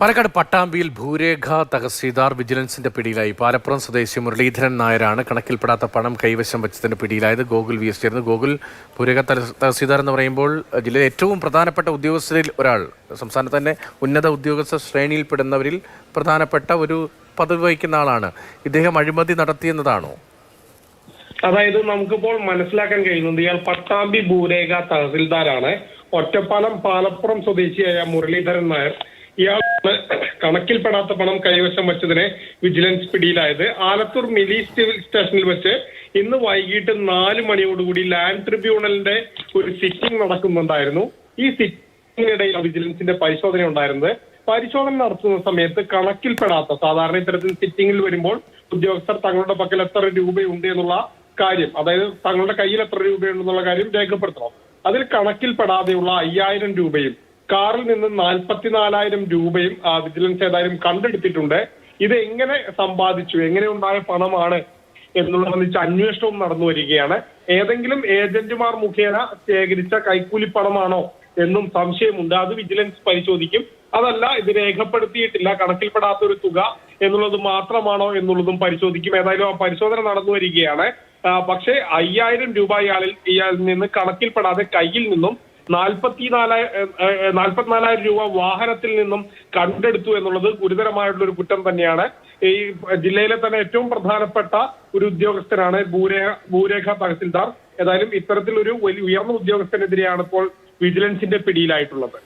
പാലക്കാട് പട്ടാമ്പിയിൽ ഭൂരേഖ തഹസീൽദാർ വിജിലൻസിന്റെ പിടിയിലായി. പാലപ്പുറം സ്വദേശി മുരളീധരൻ നായരാണ് കണക്കിൽപ്പെടാത്ത പണം കൈവശം വെച്ചതിന്റെ പിടിയിലായത്. ഗോകുൽ വി എസ് ചേർന്ന് ഗോകുൽ ഭൂരേഖ തഹ- തഹസീൽദാർ എന്ന് പറയുമ്പോൾ ജില്ലയിലെ ഏറ്റവും പ്രധാനപ്പെട്ട ഉദ്യോഗസ്ഥരിൽ ഒരാൾ സംസ്ഥാനത്ത് തന്നെ ഉന്നത ഉദ്യോഗസ്ഥ ശ്രേണിയിൽപ്പെടുന്നവരിൽ പ്രധാനപ്പെട്ട ഒരു പദവി വഹിക്കുന്ന ആളാണ്. ഇദ്ദേഹം അഴിമതി നടത്തിയെന്നതാണോ? അതായത് നമുക്കിപ്പോൾ മനസ്സിലാക്കാൻ കഴിയുന്നത് ഇയാൾ പട്ടാമ്പി ഭൂരേഖ തഹസിൽദാരാണ്. ഒറ്റപ്പാലം പാലപ്പുറം സ്വദേശിയായ മുരളീധരൻ നായർ. ഇയാൾ കണക്കിൽപ്പെടാത്ത പണം കൈവശം വെച്ചതിനെ വിജിലൻസ് പിടിയിലായത്. ആലത്തൂർ മിലി സിവിൽ സ്റ്റേഷനിൽ വെച്ച് ഇന്ന് വൈകിട്ട് നാല് മണിയോടുകൂടി ലാൻഡ് ട്രിബ്യൂണലിന്റെ ഒരു സിറ്റിംഗ് നടക്കുന്നുണ്ടായിരുന്നു. ഈ സിറ്റിംഗിനിടയിൽ വിജിലൻസിന്റെ പരിശോധന ഉണ്ടായിരുന്നത്. പരിശോധന നടത്തുന്ന സമയത്ത് കണക്കിൽപ്പെടാത്ത സാധാരണ ഇത്തരത്തിൽ സിറ്റിംഗിൽ വരുമ്പോൾ ഉദ്യോഗസ്ഥർ തങ്ങളുടെ പക്കൽ എത്ര രൂപയുണ്ട് എന്നുള്ള കാര്യം അതായത് തങ്ങളുടെ കയ്യിൽ എത്ര രൂപയുണ്ടെന്നുള്ള കാര്യം രേഖപ്പെടുത്തണം. അതിൽ കണക്കിൽപ്പെടാതെയുള്ള അയ്യായിരം രൂപയും കാറിൽ നിന്ന് നാൽപ്പത്തിനാലായിരം രൂപയും വിജിലൻസ് ഏതായാലും കണ്ടെടുത്തിട്ടുണ്ട്. ഇത് എങ്ങനെ സമ്പാദിച്ചു എങ്ങനെ ഉണ്ടായ പണമാണ് എന്നുള്ളത് സംബന്ധിച്ച് അന്വേഷണവും നടന്നു വരികയാണ്. ഏതെങ്കിലും ഏജന്റുമാർ മുഖേന ശേഖരിച്ച കൈക്കൂലി പണമാണോ എന്നും സംശയമുണ്ട്. അത് വിജിലൻസ് പരിശോധിക്കും. അതല്ല ഇത് രേഖപ്പെടുത്തിയിട്ടില്ല. കണക്കിൽപ്പെടാത്ത ഒരു തുക എന്നുള്ളത് മാത്രമാണോ എന്നുള്ളതും പരിശോധിക്കും. ഏതായാലും ആ പരിശോധന നടന്നു വരികയാണ്. പക്ഷേ അയ്യായിരം രൂപ ഇയാളിൽ ഇയാളിൽ നിന്ന് കണക്കിൽപ്പെടാതെ കയ്യിൽ നിന്നും നാൽപ്പത്തിനാലായിരം നാൽപ്പത്തിനാലായിരം രൂപ വാഹനത്തിൽ നിന്നും കണ്ടെടുത്തു എന്നുള്ളത് ഗുരുതരമായിട്ടുള്ള ഒരു കുറ്റം തന്നെയാണ്. ഈ ജില്ലയിലെ തന്നെ ഏറ്റവും പ്രധാനപ്പെട്ട ഒരു ഉദ്യോഗസ്ഥനാണ് ഭൂരേഖ ഭൂരേഖ തഹസിൽദാർ. ഏതായാലും ഇത്തരത്തിലൊരു വലിയ ഉയർന്ന ഉദ്യോഗസ്ഥനെതിരെയാണ് ഇപ്പോൾ വിജിലൻസിന്റെ പിടിയിലായിട്ടുള്ളത്.